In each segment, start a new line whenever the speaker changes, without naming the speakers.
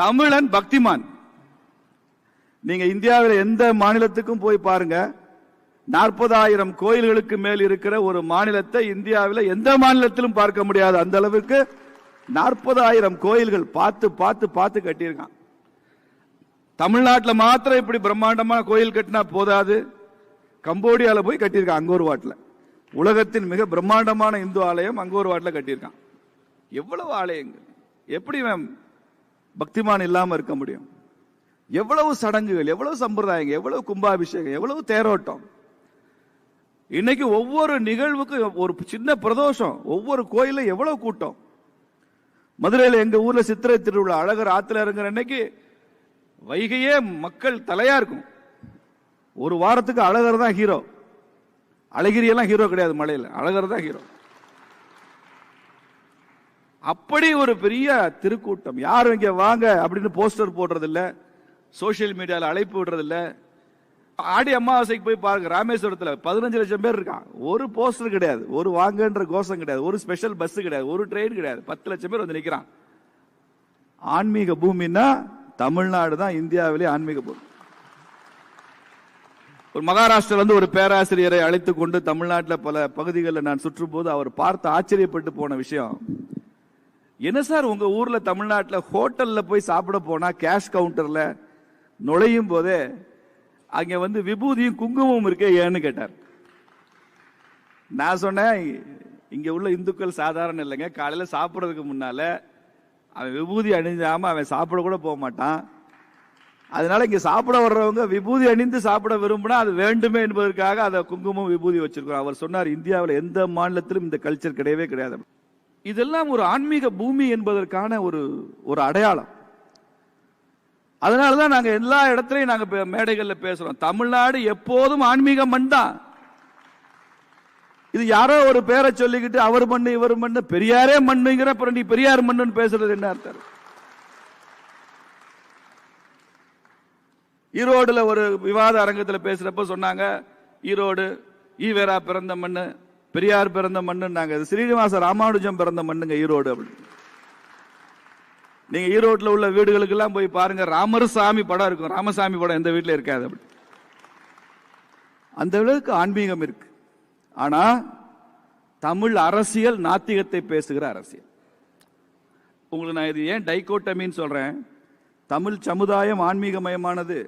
தமிழன் பக்திமான். நீங்க இந்தியாவில் எந்த மாநிலத்துக்கும் போய் பாருங்க. நாற்பதாயிரம் கோயில்களுக்கு மேல் இருக்கிற ஒரு மாநிலத்தை இந்தியாவில் எந்த மாநிலத்திலும் பார்க்க முடியாது. அந்த அளவுக்கு நாற்பதாயிரம் கோயில்கள் பார்த்து பார்த்து பார்த்து கட்டியிருக்கான். தமிழ்நாட்டில் மாத்திரம் இப்படி பிரம்மாண்டமான கோயில் கட்டினா போதாது. கம்போடியாவில் போய் கட்டியிருக்கான் அங்கோர் வாட்டில். உலகத்தின் மிக பிரம்மாண்டமான இந்து ஆலயம் அங்கோர் வாட்டில் கட்டியிருக்கான். எவ்வளவு ஆலயங்கள்? எப்படி மேம் பக்திமான் இல்லாமல் இருக்க முடியும். எவ்வளவு சடங்குகள் எவ்வளவு சம்பிரதாயங்கள் எவ்வளவு கும்பாபிஷேகம் எவ்வளவு தேரோட்டம். இன்னைக்கு ஒவ்வொரு நிகழ்வுக்கும் ஒரு சின்ன பிரதோஷம் ஒவ்வொரு கோயிலும் எவ்வளவு கூட்டம். மதுரையில் எங்க ஊர்ல சித்திரை திருவிழா அழகர் ஆத்துல இறங்குற அன்னைக்கு வைகையே மக்கள் தலையா இருக்கும். ஒரு வாரத்துக்கு அழகர் தான் ஹீரோ அழகிரி எல்லாம் ஹீரோ கிடையாது மலையில். அழகர் தான் ஹீரோ அப்படி ஒரு பெரிய திருக்கூட்டம். யாரும் இங்கே வாங்க அப்படின்னு போஸ்டர் போடுறதில்ல. சோசியல் மீடியாவில் அழைப்பு விடுறதில்ல. ஆடி அமாவாசைக்கு போய் பாருங்க ராமேஸ்வரத்தில் பதினஞ்சு லட்சம் பேர் இருக்கான் ஒரு போஸ்டர் கிடையாது. ஒரு வாங்கன்ற கோஷம் கிடையாது. ஒரு ஸ்பெஷல் பஸ் கிடையாது. ஒரு ட்ரெயின் கிடையாது. பத்து லட்சம் பேர் வந்து நிற்கிறான் ஆன்மீக பூமின்னா தமிழ்நாடு தான் இந்தியாவிலே ஆன்மீக பூமி. ஒரு மகாராஷ்டிரில இருந்து ஒரு பேராசிரியரை அழைத்து கொண்டு தமிழ்நாட்டில் பல பகுதிகளில் நான் சுற்றும்போது அவர் பார்த்து ஆச்சரியப்பட்டு போன விஷயம். என்ன சார் உங்க ஊர்ல தமிழ்நாட்டில் ஹோட்டல்ல போய் சாப்பிட போனா கேஷ் கவுண்டர்ல நுழையும் போதே அங்க வந்து விபூதியும் குங்குமமும் இருக்கே ஏன்னு கேட்டார். நான் சொன்னேன் இங்க உள்ள இந்துக்கள் சாதாரண இல்லைங்க. காலையில சாப்பிட்றதுக்கு முன்னால அவன் விபூதி அணிஞ்சாம அவன் சாப்பிட கூட போக மாட்டான். அதனால இங்க சாப்பிட வர்றவங்க விபூதி அணிந்து சாப்பிட விரும்பினா அது வேண்டுமே என்பதற்காக அதை குங்குமம் விபூதி வச்சிருக்கிறோம். அவர் சொன்னார் இந்தியாவில் எந்த மாநிலத்திலும் இந்த கல்ச்சர் கிடையவே கிடையாது. இதெல்லாம் ஒரு ஆன்மீக பூமி என்பதற்கான ஒரு ஒரு அடையாளம். அதனாலதான் நாங்கள் எல்லா இடத்துலையும் நாங்கள் பே- பேசுகிறோம் தமிழ்நாடு எப்போதும் ஆன்மீக மண் தான். இது யாரோ ஒரு பேரை சொல்லிக்கிட்டு அவர் மண்ணு இவர் மண்ணு பெரியாரே மண்ணுங்கிற அப்புறம் நீ பெரியார் மண்ணுன்னு பேசுறது என்ன அர்த்தம்? ஈரோடுல ஒரு விவாத அரங்கத்தில் பேசுறப்ப சொன்னாங்க ஈரோடு ஈவேரா பிறந்த மண்ணு பெரியார் பிறந்த மண்ணுன்னாங்க. இது ஸ்ரீனிவாச ராமானுஜம் பிறந்த மண்ணுங்க ஈரோடு அப்படின்னு நீங்க ஈரோட்டில் உள்ள வீடுகளுக்கு எல்லாம் போய் பாருங்க ராமரசாமி படம் இருக்கும். ராமசாமி படம் எந்த வீட்டில் இருக்காது அப்படி. அந்த அளவுக்கு ஆன்மீகம் இருக்கு. ஆனா தமிழ் அரசியல் நாத்திகத்தை பேசுகிற அரசியல். உங்களுக்கு நான் இது ஏன் டைகோட்டமின்னு சொல்றேன்? தமிழ் சமுதாயம் ஆன்மீகமயமானது.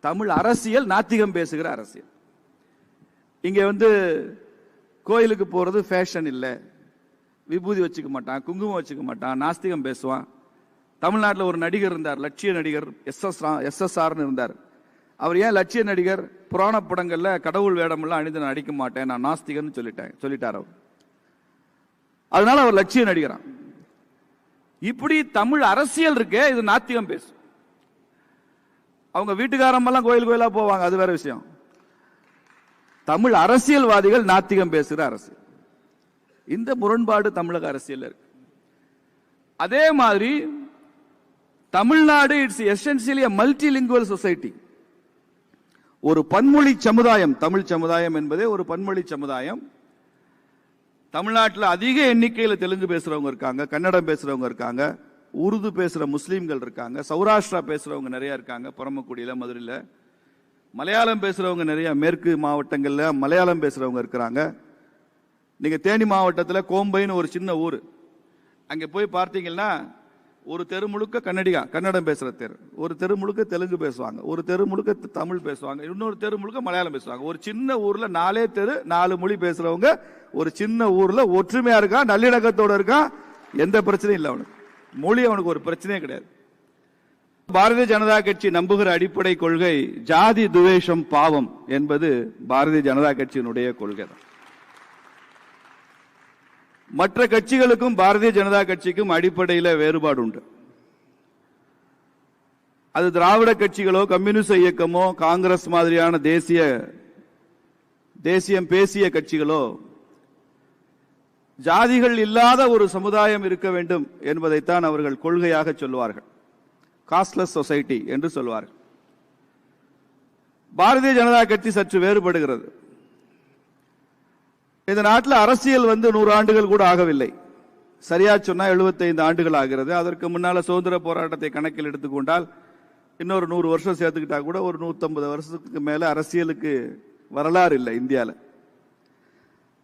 தமிழ் அரசியல் நாத்திகம் பேசுகிற அரசியல். இங்க வந்து கோயிலுக்கு போகிறது ஃபேஷன் இல்லை. விபூதி வச்சுக்க மாட்டான் குங்குமம் வச்சுக்க மாட்டான் நாஸ்திகம் பேசுவான். தமிழ்நாட்டில் ஒரு நடிகர் இருந்தார் லட்சிய நடிகர் எஸ்எஸ் எஸ்எஸ்ஆர்னு இருந்தார். அவர் ஏன் லட்சிய நடிகர்? புராண படங்களில் கடவுள் வேடமெல்லாம் அணிந்து நான் நடிக்க மாட்டேன் நான் நாஸ்திகன்னு சொல்லிட்டேன் சொல்லிட்டார் அவர். அதனால அவர் லட்சிய நடிகரான் இப்படி தமிழ் அரசியல் இருக்கே இது நாத்திகம் பேசும். அவங்க வீட்டுக்காரமெல்லாம் கோயில் கோயிலாக போவாங்க அது வேற விஷயம். தமிழ் அரசியல்வாதிகள் நாத்திகம் பேசுகிற அரசு இந்த முரண்பாடு தமிழக அரசியல் இருக்கு. அதே மாதிரி Tamil Nadu it's essentially multilingual society ஒரு பன்மொழி சமுதாயம் தமிழ் சமுதாயம் என்பதே ஒரு பன்மொழி சமுதாயம். தமிழ்நாட்டில் அதிக எண்ணிக்கையில் தெலுங்கு பேசுறவங்க இருக்காங்க கன்னடம் பேசுறவங்க இருக்காங்க உருது பேசுற முஸ்லீம்கள் இருக்காங்க சௌராஷ்டிரா பேசுறவங்க நிறைய இருக்காங்க பரமக்குடியில மதுரையில் மலையாளம் பேசுறவங்க நிறைய மேற்கு மாவட்டங்களில் மலையாளம் பேசுறவங்க இருக்கிறாங்க. நீங்க தேனி மாவட்டத்தில் கோம்பைன்னு ஒரு சின்ன ஊர். அங்கே போய் பார்த்தீங்கன்னா ஒரு தெரு முழுக்க கன்னடியா கன்னடம் பேசுகிற தெரு. ஒரு தெரு முழுக்க தெலுங்கு பேசுவாங்க. ஒரு தெரு முழுக்க தமிழ் பேசுவாங்க. இன்னொரு தெரு முழுக்க மலையாளம் பேசுவாங்க. ஒரு சின்ன ஊரில் நாலே தெரு நாலு மொழி பேசுறவங்க ஒரு சின்ன ஊரில் ஒற்றுமையாக இருக்கான் நல்லிணக்கத்தோடு இருக்கான். எந்த பிரச்சனையும் இல்லை அவனுக்கு. மொழி அவனுக்கு ஒரு பிரச்சனையே கிடையாது. பாரதிய ஜனதா கட்சி நம்புகிற அடிப்படை கொள்கை ஜாதி துவேஷம் பாவம் என்பது பாரதிய ஜனதா கட்சியினுடைய கொள்கை தான். மற்ற கட்சிகளுக்கும் பாரதிய ஜனதா கட்சிக்கும் அடிப்படையில் வேறுபாடு உண்டு. அது திராவிட கட்சிகளோ கம்யூனிஸ்ட் இயக்கமோ காங்கிரஸ் மாதிரியான தேசிய தேசியம் பேசிய கட்சிகளோ ஜாதிகள் இல்லாத ஒரு சமுதாயம் இருக்க வேண்டும் என்பதைத்தான் அவர்கள் கொள்கையாக சொல்வார்கள் காஸ்ட்லெஸ் சொசைட்டி என்று சொல்வார்கள். பாரதிய ஜனதா கட்சி சற்று வேறுபடுகிறது. இந்த நாட்டில் அரசியல் வந்து நூறு ஆண்டுகள் கூட ஆகவில்லை. சரியா சொன்னா 75 ஆண்டுகள் ஆகிறது. அதற்கு முன்னால சுதந்திர போராட்டத்தை கணக்கில் எடுத்துக்கொண்டால் இன்னொரு நூறு வருஷம் சேர்த்துக்கிட்டா கூட ஒரு 150 வருஷத்துக்கு மேல அரசியலுக்கு வரலாறு இல்லை இந்தியால.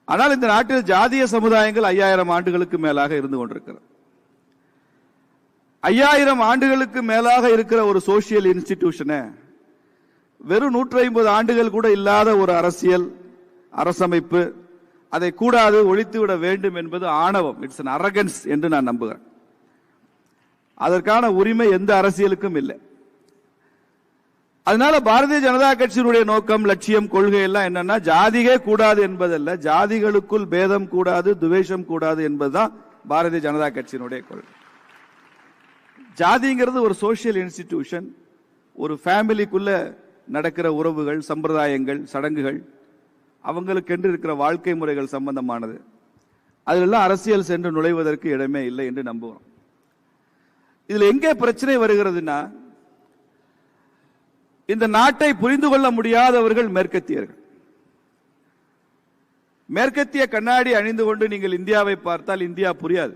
ஆனால் இந்த நாட்டில் ஜாதிய சமுதாயங்கள் ஐயாயிரம் ஆண்டுகளுக்கு மேலாக இருந்து கொண்டிருக்கிறது. ஐயாயிரம் ஆண்டுகளுக்கு மேலாக இருக்கிற ஒரு சோசியல் இன்ஸ்டிடியூஷனை வெறும் நூற்றி ஐம்பது ஆண்டுகள் கூட இல்லாத ஒரு அரசியல் அரசமைப்பு அதை கூடாது ஒழித்து விட வேண்டும் என்பது ஆணவம். இட்ஸ் அன் அரகன்ஸ் என்று நான் நம்புகிறேன். அதற்கான உரிமை எந்த அரசியலுக்கும் இல்லை. அதனால பாரதிய ஜனதா கட்சியினுடைய நோக்கம் லட்சியம் கொள்கை எல்லாம் என்னன்னா ஜாதிகே கூடாது என்பதல்ல. ஜாதிகளுக்குள் பேதம் கூடாது துவேஷம் கூடாது என்பதுதான் பாரதிய ஜனதா கட்சியினுடைய கொள்கை. ஜாதிங்கிறது ஒரு சோசியல் இன்ஸ்டிடியூஷன் ஒரு ஃபேமிலிக்குள்ள நடக்கிற உறவுகள் சம்பிரதாயங்கள் சடங்குகள் அவங்களுக்கென்று இருக்கிற வாழ்க்கை முறைகள் சம்பந்தமானது. அதிலெல்லாம் அரசியல் சென்று நுழைவதற்கு இடமே இல்லை என்று நம்புகிறோம். இதில் எங்கே பிரச்சனை வருகிறதுனா இந்த நாட்டை புரிந்து கொள்ள முடியாதவர்கள் மேற்கத்தியர்கள். மேற்கத்திய கண்ணாடி அணிந்து கொண்டு நீங்கள் இந்தியாவை பார்த்தால் இந்தியா புரியாது.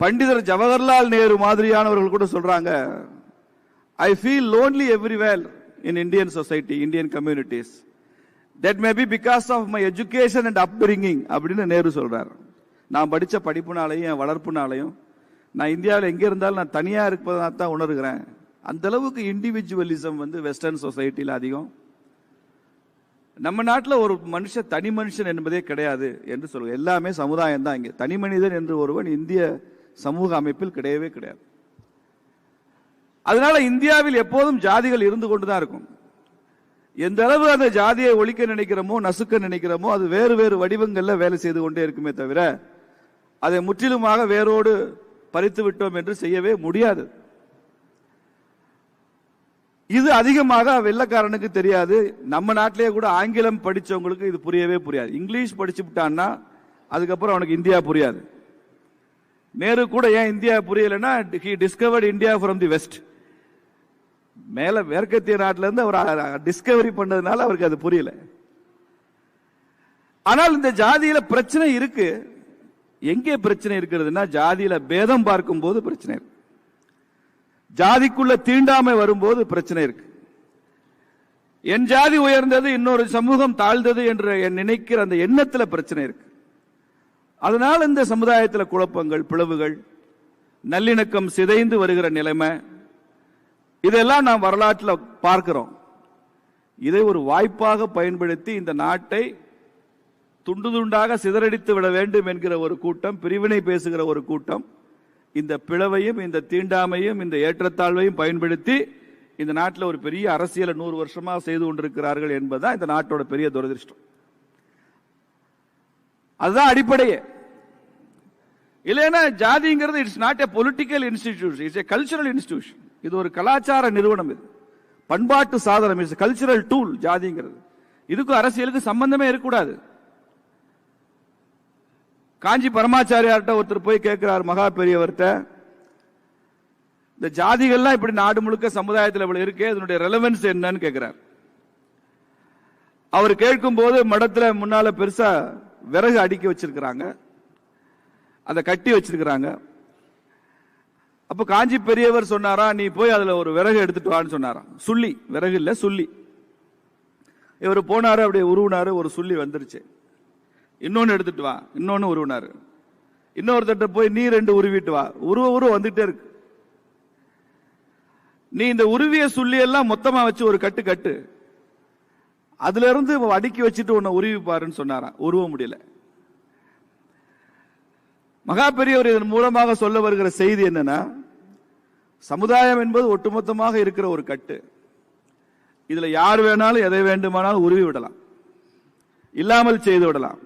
பண்டிதர் ஜவஹர்லால் நேரு மாதிரியானவர்கள் கூட சொல்றாங்க I feel lonely everywhere in Indian society Indian communities that may be because of my education and upbringing அப்படின்னு நேரு சொல்றாரு. நான் படித்த படிப்புனாலையும் என் வளர்ப்புனாலையும் நான் இந்தியாவில் எங்கே இருந்தாலும் நான் தனியாக இருப்பதாக தான் உணர்கிறேன். அந்த அளவுக்கு இண்டிவிஜுவலிசம் வந்து வெஸ்டர்ன் சொசைட்டியில் அதிகம். நம்ம நாட்டில் ஒரு மனுஷன் தனி மனுஷன் என்பதே கிடையாது என்று சொல்லுவோம் எல்லாமே சமுதாயம் தான் இங்கே. தனி மனிதன் என்று ஒருவன் இந்திய சமூக அமைப்பில் கிடையவே கிடையாது. அதனால இந்தியாவில் எப்போதும் ஜாதிகள் இருந்து கொண்டுதான் இருக்கும். எந்த அளவு அந்த ஜாதியை ஒழிக்க நினைக்கிறோமோ நசுக்க நினைக்கிறோமோ அது வேறு வேறு வடிவங்கள்ல வேலை செய்து கொண்டே இருக்குமே தவிர அதை முற்றிலுமாக வேரோடு பறித்து விட்டோம் என்று செய்யவே முடியாது. இது அதிகமாக வெள்ளக்காரனுக்கு தெரியாது. நம்ம நாட்டிலேயே கூட ஆங்கிலம் படித்தவங்களுக்கு இது புரியவே புரியாது. இங்கிலீஷ் படிச்சு விட்டான்னா அதுக்கப்புறம் அவனுக்கு இந்தியா புரியாது. நேரு கூட ஏன் இந்தியா புரியலன்னா he discovered India from the west மேல மேற்கத்திய நாட்டில இருந்து அவர் டிஸ்கவரி பண்ணதுனால அவருக்கு அது புரியல. ஆனால் இந்த ஜாதியில பிரச்சனை இருக்கு. எங்கே பிரச்சனை இருக்கிறதுனா ஜாதியில பேதம் பார்க்கும் போது பிரச்சனை இருக்கு. ஜாதிக்குள்ள தீண்டாமை வரும்போது பிரச்சனை இருக்கு. என் ஜாதி உயர்ந்தது இன்னொரு சமூகம் தாழ்ந்தது என்று என் நினைக்கிற அந்த எண்ணத்துல பிரச்சனை இருக்கு. அதனால் இந்த சமுதாயத்தில் குழப்பங்கள் பிளவுகள் நல்லிணக்கம் சிதைந்து வருகிற நிலைமை இதெல்லாம் நாம் வரலாற்றில் பார்க்கிறோம். இதை ஒரு வாய்ப்பாக பயன்படுத்தி இந்த நாட்டை துண்டு துண்டாக சிதறடித்து விட வேண்டும் என்கிற ஒரு கூட்டம் பிரிவினை பேசுகிற ஒரு கூட்டம் இந்த பிளவையும் இந்த தீண்டாமையும் இந்த ஏற்றத்தாழ்வையும் பயன்படுத்தி இந்த நாட்டில் ஒரு பெரிய அரசியலை நூறு வருஷமாக செய்து கொண்டிருக்கிறார்கள் என்பதுதான் இந்த நாட்டோட பெரிய துரதிருஷ்டம். அதுதான் அடிப்படையே. இல்லைன்னா ஜாதிங்கிறது it's not a political institution it's a cultural institution இது ஒரு கலாச்சார நிறுவனம் இது. பண்பாட்டு சாதனம் இட்ஸ் கல்ச்சுரல் டூல் ஜாதிங்கிறது. இதுக்கும் அரசியலுக்கு சம்பந்தமே இருக்கக்கூடாது. காஞ்சி பரமாச்சாரியார்கிட்ட ஒருத்தர் போய் கேட்கிறார் மகா பெரியவர்கிட்ட இந்த ஜாதிகள்லாம் இப்படி நாடு முழுக்க சமுதாயத்தில் இவ்வளவு இருக்கே இதனுடைய ரெலவென்ஸ் என்னன்னு கேட்கிறார். அவர் கேட்கும் போது மடத்துல முன்னால பெருசா விறகு அடுக்கி வச்சிருக்கிறாங்க. அதை கட்டி வச்சிருக்கிறாங்க. அப்ப காஞ்சி பெரியவர் சொன்னாரா நீ போய் அதுல ஒரு விறகு எடுத்துட்டு வான்னு சொன்னாரா சுள்ளி விறகு இல்ல சுள்ளி. இவர் போனாரு அப்படியே உருவினாரு ஒரு சுள்ளி வந்துருச்சு. இன்னொன்னு எடுத்துட்டு வா இன்னொன்னு உருவினாரு. இன்னொருத்தட்ட போய் நீ ரெண்டு உருவிட்டு வா. உருவ உருவ வந்துட்டே இருக்கு. நீ இந்த உருவிய சுள்ளி எல்லாம் மொத்தமா வச்சு ஒரு கட்டு கட்டு. அதுல இருந்து அடுக்கி வச்சுட்டு உன்னை உருவி பாருன்னு சொன்னாராம். உருவ முடியல. மகா பெரியவர் இதன் மூலமாக சொல்ல வருகிற செய்தி என்னன்னா சமுதாயம் என்பது ஒட்டுமொத்தமாக இருக்கிற ஒரு கட்டு. இதுல யார் வேணாலும் எதை வேண்டுமானாலும் உருவி விடலாம். இல்லாமல் செய்து விடலாம்.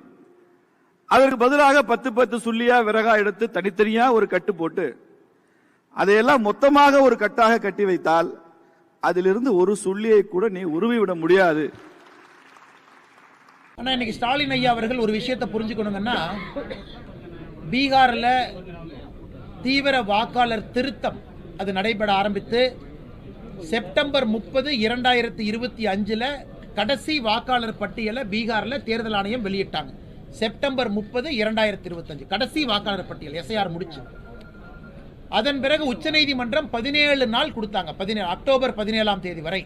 அதற்கு பதிலாக பத்து பத்து சுள்ளியா விறகா எடுத்து தனித்தனியா ஒரு கட்டு போட்டு அதையெல்லாம் மொத்தமாக ஒரு கட்டாக கட்டி வைத்தால் அதிலிருந்து ஒரு சுள்ளியை கூட நீ உருவி விட முடியாது.
ஆனால் இன்னைக்கு ஸ்டாலின் ஐயா அவர்கள் ஒரு விஷயத்தை புரிஞ்சுக்கணுங்கன்னா பீகாரில் தீவிர வாக்காளர் திருத்தம் அது நடைபெற ஆரம்பித்து செப்டம்பர் முப்பது இரண்டாயிரத்தி இருபத்தி அஞ்சில் கடைசி வாக்காளர் பட்டியலை பீகாரில் தேர்தல் ஆணையம் வெளியிட்டாங்க. செப்டம்பர் முப்பது இரண்டாயிரத்தி இருபத்தஞ்சு. கடைசி வாக்காளர் பட்டியல் எஸ்ஐஆர் முடிச்சு. அதன் பிறகு உச்சநீதிமன்றம் பதினேழு நாள் கொடுத்தாங்க. பதினேழு அக்டோபர் பதினேழாம் தேதி வரை.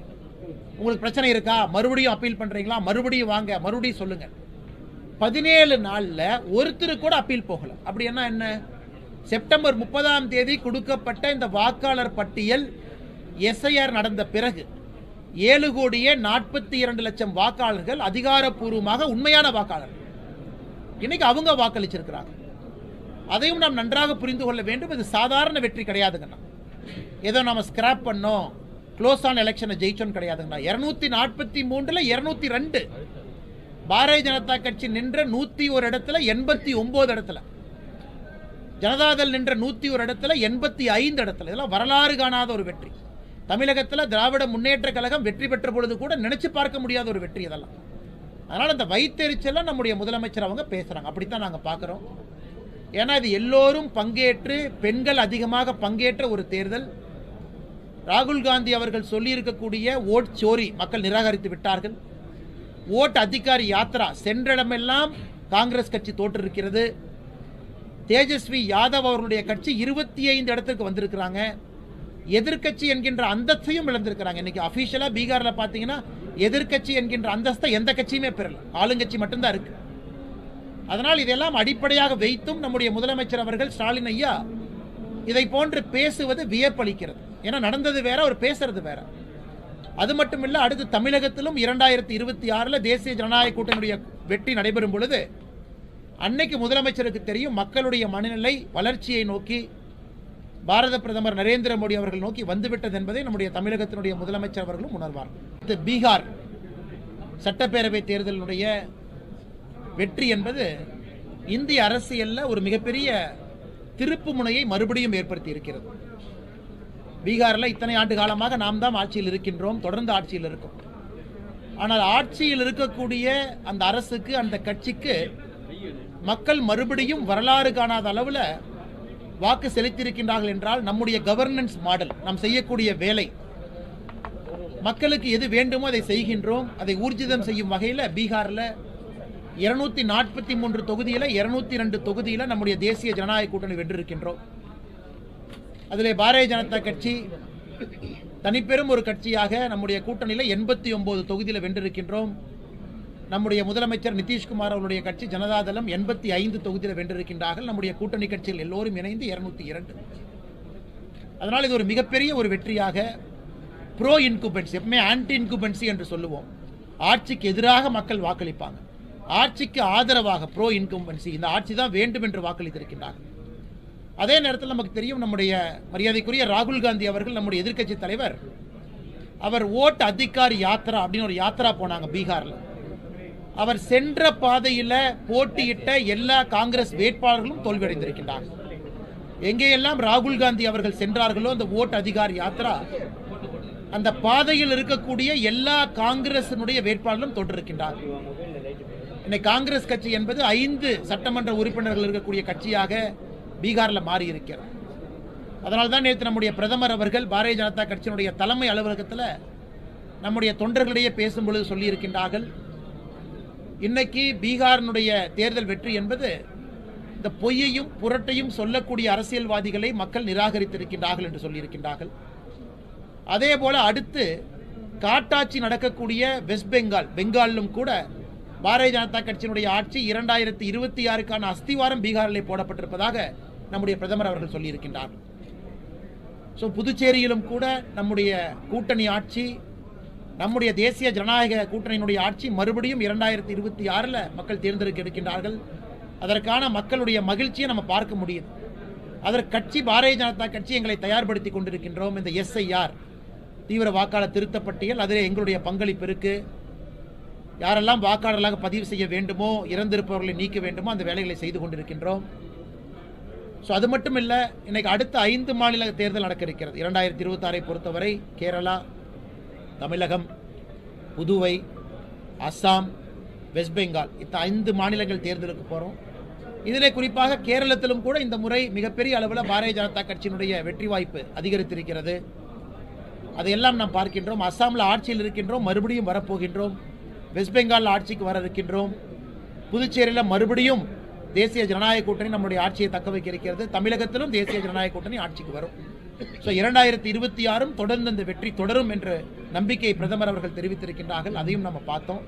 உங்களுக்கு பிரச்சனை இருக்கா? மறுபடியும் அப்பீல் பண்றீங்களா? மறுபடியும் வாங்க. மறுபடியும் சொல்லுங்க. பதினேழு நாளில் ஒருத்தர் கூட அப்பீல் போகல. அப்படி என்ன? என்ன செப்டம்பர் முப்பதாம் தேதி கொடுக்கப்பட்ட இந்த வாக்காளர் பட்டியல் எஸ்ஐஆர் நடந்த பிறகு ஏழு கோடியே நாற்பத்தி இரண்டு லட்சம் வாக்காளர்கள் அதிகாரப்பூர்வமாக உண்மையான வாக்காளர் இன்னைக்கு அவங்க வாக்களிச்சிருக்கிறாங்க. அதையும் நாம் நன்றாக புரிந்து கொள்ள வேண்டும். இது சாதாரண வெற்றி கிடையாதுங்கண்ணா. ஏதோ நாம ஸ்கிராப் பண்ணோம். க்ளோஸ் ஆன் எலெக்ஷனை ஜெயிச்சோன்னு கிடையாதுங்கண்ணா. இரநூத்தி நாற்பத்தி மூன்றில் இரநூத்தி ரெண்டு பாரதிய ஜனதா கட்சி நின்ற நூற்றி ஒரு இடத்துல எண்பத்தி ஒம்பது இடத்துல. ஜனதாதள் நின்ற நூற்றி ஒரு இடத்துல எண்பத்தி ஐந்து இடத்துல. இதெல்லாம் வரலாறு காணாத ஒரு வெற்றி. தமிழகத்தில் திராவிட முன்னேற்ற கழகம் வெற்றி பெற்ற பொழுது கூட நினைச்சு பார்க்க முடியாத ஒரு வெற்றி இதெல்லாம் அதனால் இந்த வைத்தெரிச்சலாம் நம்முடைய முதலமைச்சர் அவங்க பேசுகிறாங்க அப்படித்தான் நாங்கள் பார்க்குறோம். ஏன்னா இது எல்லோரும் பங்கேற்று பெண்கள் அதிகமாக பங்கேற்ற ஒரு தேர்தல். ராகுல் காந்தி அவர்கள் சொல்லியிருக்கக்கூடிய ஓட் சோரி மக்கள் நிராகரித்து விட்டார்கள். ஓட் அதிகாரி யாத்ரா சென்றிடமெல்லாம் காங்கிரஸ் கட்சி தோற்றிருக்கிறது. தேஜஸ்வி யாதவ் அவர்களுடைய கட்சி இருபத்தி ஐந்து இடத்துக்கு வந்திருக்கிறாங்க. எதிர்க்கட்சி என்கின்ற அந்தஸ்தையும் இழந்திருக்கிறாங்க. இன்னைக்கு அஃபீஷியலாக பீகாரில் பார்த்தீங்கன்னா எதிர்க்கட்சி என்கின்ற அந்தஸ்தை எந்த கட்சியுமே பெறல. ஆளுங்கட்சி மட்டும்தான் இருக்கு. அதனால் இதெல்லாம் அடிப்படையாக வைத்தும் நம்முடைய முதலமைச்சர் அவர்கள் ஸ்டாலின் ஐயா இதை போன்று பேசுவது வியப்பளிக்கிறது. ஏன்னா நடந்தது வேற அவர் பேசுறது வேற. அது மட்டும் இல்லை அடுத்து தமிழகத்திலும் இரண்டாயிரத்தி இருபத்தி ஆறில் தேசிய ஜனநாயக கூட்டணியுடைய வெற்றி நடைபெறும் பொழுது அன்னைக்கு முதலமைச்சருக்கு தெரியும் மக்களுடைய மனநிலை வளர்ச்சியை நோக்கி பாரத பிரதமர் நரேந்திர மோடி அவர்கள் நோக்கி வந்துவிட்டது என்பதை நம்முடைய தமிழகத்தினுடைய முதலமைச்சர் அவர்களும் உணர்வார். இது பீகார். சட்டப்பேரவை தேர்தலினுடைய வெற்றி என்பது இந்திய அரசியல்ல ஒரு மிகப்பெரிய திருப்பு முனையை மறுபடியும் ஏற்படுத்தி இருக்கிறது. பீகாரில் இத்தனை ஆண்டு காலமாக நாம் தான் ஆட்சியில் இருக்கின்றோம் தொடர்ந்து ஆட்சியில் இருக்கோம். ஆனால் ஆட்சியில் இருக்கக்கூடிய அந்த அரசுக்கு அந்த கட்சிக்கு மக்கள் மறுபடியும் வரலாறு காணாத அளவில் வாக்கு செலுத்தியிருக்கின்றார்கள் என்றால் நம்முடைய கவர்னன்ஸ் மாடல் நாம் செய்யக்கூடிய வேலை. மக்களுக்கு எது வேண்டுமோ அதை செய்கின்றோம். அதை ஊர்ஜிதம் செய்யும் வகையில் பீகாரில் இருநூத்தி நாற்பத்தி மூன்று தொகுதியில் இருநூத்தி ரெண்டு தொகுதியில் நம்முடைய தேசிய ஜனநாயக கூட்டணி வென்றிருக்கின்றோம். அதிலே பாரதிய ஜனதா கட்சி தனிப்பெரும் ஒரு கட்சியாக நம்முடைய கூட்டணியில் எண்பத்தி ஒன்பது தொகுதியில் வென்றிருக்கின்றோம். நம்முடைய முதலமைச்சர் நிதிஷ்குமார் அவருடைய கட்சி ஜனதாதளம் எண்பத்தி ஐந்து தொகுதியில் வென்றிருக்கின்றார்கள். நம்முடைய கூட்டணி கட்சிகள் எல்லோரும் இணைந்து இருநூத்தி இரண்டு. அதனால் இது ஒரு மிகப்பெரிய ஒரு வெற்றியாக ப்ரோ இன்குபென்சி எப்பவுமே ஆன்டி இன்குபென்சி என்று சொல்லுவோம். ஆட்சிக்கு எதிராக மக்கள் வாக்களிப்பாங்க. ஆட்சிக்கு ஆதரவாக ப்ரோ இன்கும்பன்சி இந்த ஆட்சி தான் வேண்டும் என்று வாக்களித்திருக்கின்றார்கள். அதே நேரத்தில் நமக்கு தெரியும் நம்முடைய மரியாதைக்குரிய ராகுல் காந்தி அவர்கள் நம்முடைய எதிர்க்கட்சி தலைவர். அவர் ஓட் அதிகார் யாத்ரா அப்படின்னு ஒரு யாத்ரா போனாங்க பீகாரில். அவர் சென்ற பாதையில் போட்டியிட்ட எல்லா காங்கிரஸ் வேட்பாளர்களும் தோல்வியடைந்திருக்கின்றார்கள் எங்கேயெல்லாம் ராகுல் காந்தி அவர்கள் சென்றார்களோ அந்த ஓட் அதிகார் யாத்ரா அந்த பாதையில் இருக்கக்கூடிய எல்லா காங்கிரசினுடைய வேட்பாளர்களும் தோற்றிருக்கின்றார்கள் இன்னைக்கு காங்கிரஸ் கட்சி என்பது ஐந்து சட்டமன்ற உறுப்பினர்கள் இருக்கக்கூடிய கட்சியாக பீகாரில் மாறி இருக்கிறது தான் நேற்று நம்முடைய பிரதமர் அவர்கள் பாரதிய ஜனதா கட்சியினுடைய தலைமை அலுவலகத்தில் நம்முடைய தொண்டர்களிடையே பேசும்பொழுது சொல்லியிருக்கின்றார்கள். இன்னைக்கு பீகாரினுடைய தேர்தல் வெற்றி என்பது இந்த பொய்யையும் புரட்டையும் சொல்லக்கூடிய அரசியல்வாதிகளை மக்கள் நிராகரித்திருக்கின்றார்கள் என்று சொல்லியிருக்கின்றார்கள். அதே போல அடுத்து காட்டாட்சி நடக்கக்கூடிய வெஸ்ட் பெங்கால் பெங்காலிலும் கூட பாரதிய ஜனதா கட்சியினுடைய ஆட்சி இரண்டாயிரத்தி இருபத்தி ஆறுக்கான அஸ்திவாரம் பீகாரில் போடப்பட்டிருப்பதாக நம்முடைய பிரதமர் அவர்கள் சொல்லியிருக்கின்றார். ஸோ புதுச்சேரியிலும் கூட நம்முடைய கூட்டணி ஆட்சி நம்முடைய தேசிய ஜனநாயக கூட்டணியினுடைய ஆட்சி மறுபடியும் இரண்டாயிரத்தி இருபத்தி ஆறில் மக்கள் தேர்ந்தெடுக்க இருக்கின்றார்கள் அதற்கான மக்களுடைய மகிழ்ச்சியை நம்ம பார்க்க முடியுது. அதற்கு கட்சி பாரதிய ஜனதா கட்சி எங்களை தயார்படுத்தி கொண்டிருக்கின்றோம். இந்த எஸ்ஐஆர் தீவிர வாக்காளர் திருத்த பட்டியல் அதில் எங்களுடைய பங்களிப்பு இருக்குது யாரெல்லாம் வாக்காளர்களாக பதிவு செய்ய வேண்டுமோ இறந்திருப்பவர்களை நீக்க வேண்டுமோ அந்த வேலைகளை செய்து கொண்டிருக்கின்றோம். ஸோ அது மட்டும் இல்லை இன்னைக்கு அடுத்த ஐந்து மாநில தேர்தல் நடக்க இருக்கிறது. இரண்டாயிரத்தி இருபத்தாறை பொறுத்தவரை கேரளா தமிழகம் புதுவை அஸ்ஸாம் வெஸ்ட் பெங்கால் இந்த ஐந்து மாநிலங்கள் தேர்தலுக்கு போகிறோம் இதிலே குறிப்பாக கேரளத்திலும் கூட இந்த முறை மிகப்பெரிய அளவில் பாரதிய ஜனதா கட்சியினுடைய வெற்றி வாய்ப்பு அதிகரித்திருக்கிறது. அதையெல்லாம் நாம் பார்க்கின்றோம். அஸ்ஸாமில் ஆட்சியில் இருக்கின்றோம். மறுபடியும் வரப்போகின்றோம். வெஸ்ட் பெங்கால் ஆட்சிக்கு வர இருக்கின்றோம் புதுச்சேரியில் மறுபடியும் தேசிய ஜனநாயக கூட்டணி நம்முடைய ஆட்சியை தக்க வைக்க இருக்கிறது தமிழகத்திலும் தேசிய ஜனநாயக கூட்டணி ஆட்சிக்கு வரும். ஸோ இரண்டாயிரத்தி இருபத்தி ஆறும் தொடர்ந்து இந்த வெற்றி தொடரும் என்ற நம்பிக்கையை பிரதமர் அவர்கள் தெரிவித்திருக்கின்றார்கள். அதையும் நம்ம பார்த்தோம்.